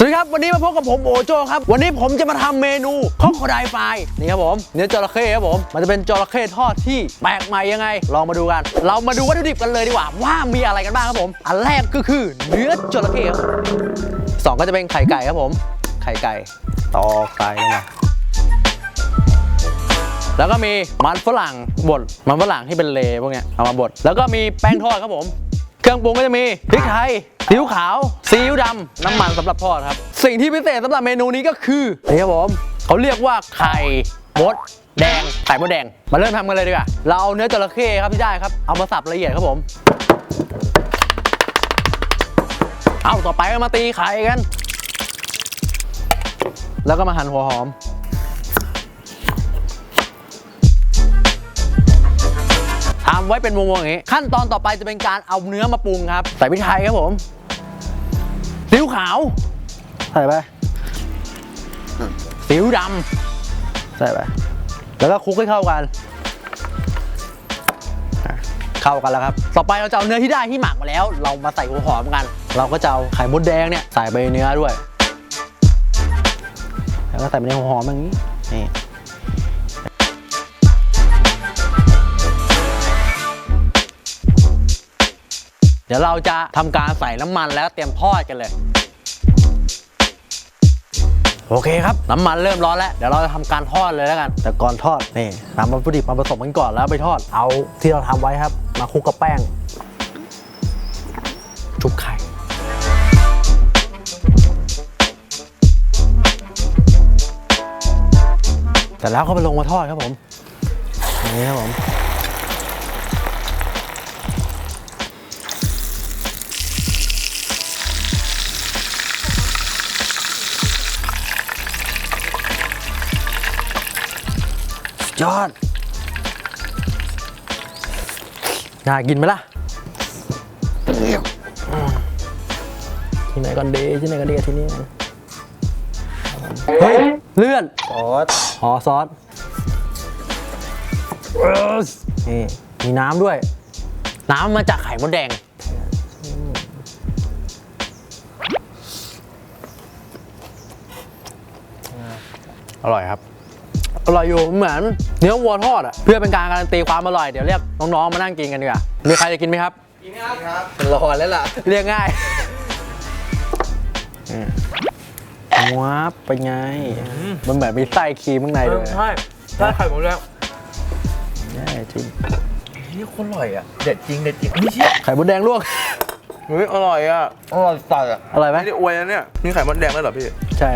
สวัสดีครับ วันนี้มาพบกับผมโอโจครับ วันนี้ผมจะมาทำเมนูข้าวไดไฟนี่ครับผม เนื้อจระเข้ครับผม มันจะเป็นจระเข้ทอดที่แปลกใหม่ยังไง ลองมาดูกัน เรามาดูวัตถุดิบกันเลยดีกว่า ว่ามีอะไรกันบ้างครับผม อันแรกก็คือเนื้อจระเข้ครับสองก็จะเป็นไข่ไก่ครับผม ไข่ไก่ตอกไก่ลงมาแล้วก็มีมันฝรั่งบด มันฝรั่งที่เป็นเลพวกเนี้ยเอามาบด แล้วก็มีแป้งทอดครับผม เครื่องปรุงก็จะมีพริกไทย ซีอิ๊วขาวซีอิ๊วดำน้ำมันสำหรับทอดครับ สิ่งที่พิเศษสำหรับเมนูนี้ก็คือนี่ครับผมเขาเรียกว่าไข่มดแดงไข่มดแดง มาเริ่มทำกันเลยดีกว่าเราเอาเนื้อจระเข้ครับที่ได้ครับเอามาสับละเอียดครับผม เอาต่อไปก็มาตีไข่กัน แล้วก็มาหั่นหัวหอมทำไว้เป็นวงๆอย่างนี้ ขั้นตอนต่อไปจะเป็นการเอาเนื้อมาปรุงครับ ใส่พริกไทยครับผม ซีอิ๊วขาว ใส่ไปซีอิ๊วดำใส่ไป แล้วก็คลุกให้เข้ากันอะเข้ากันแล้วครับ ต่อไปเราจะเอาเนื้อที่ได้ที่หมักมาแล้ว เรามาใส่หัวหอมกัน เราก็จะเอาไข่มดแดงเนี่ยใส่ไปในเนื้อด้วย แล้วก็ใส่ไปในหัวหอมอย่างนี้นี่ เดี๋ยวเราจะทำการใส่น้ำมันแล้วเตรียมทอดกันเลย โอเคครับ น้ำมันเริ่มร้อนแล้ว เดี๋ยวเราจะทำการทอดเลยแล้วกัน แต่ก่อนทอดนี่นำวัตถุดิบมาผสมกันก่อนแล้วไปทอด เอาที่เราทำไว้ครับ มาคลุกกับแป้ง ชุบไข่แต่แล้วก็ไปลงมาทอดครับผมนี่ครับผม ยอด น่ากินไหมล่ะ ที่ไหนกันดีที่ไหนกันดีที่นี่กันเฮ้ย เลื่อน ซอสอ๋อซอสนี่มีน้ำด้วย น้ำมาจากไข่มดแดง อร่อยครับ อร่อยอยู่เหมือนเนื้อวัวทอดอะเพื่อเป็นการการันตีความอร่อยเดี๋ยวเรียกน้องๆมานั่งกินกันดีกว่ามีใครจะกินไหมครับรอแล้วล่ะเรียกง่ายอืมว้าบเป็นไง มันเหมือนมีไส้ครีมข้างในด้วยใช่ใช่ไข่หมดแล้วแย่จริงนี่คนอร่อยอะเด็ดจริงเด็ดจริงนี่เชี่ยไข่มดแดงลวกเฮ้ยอร่อยอะอร่อยสัสอะอร่อยไหมไม่ได้อวยนะเนี่ยมีไข่มดแดงด้วยเหรอพี่ ใช่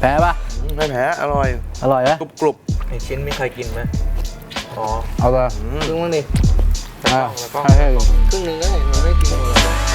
แพ้ปะอืมไม่แพ้อร่อย อร่อยไหมกรุบกรุบไอชิ้นมีใครกินไหมอ๋อเอาเลยอืมครึ่งมั้งดิอ่าแล้วก็ให้ให้ครึ่งหนึงก็ได้มันไม่กินหมดหรอก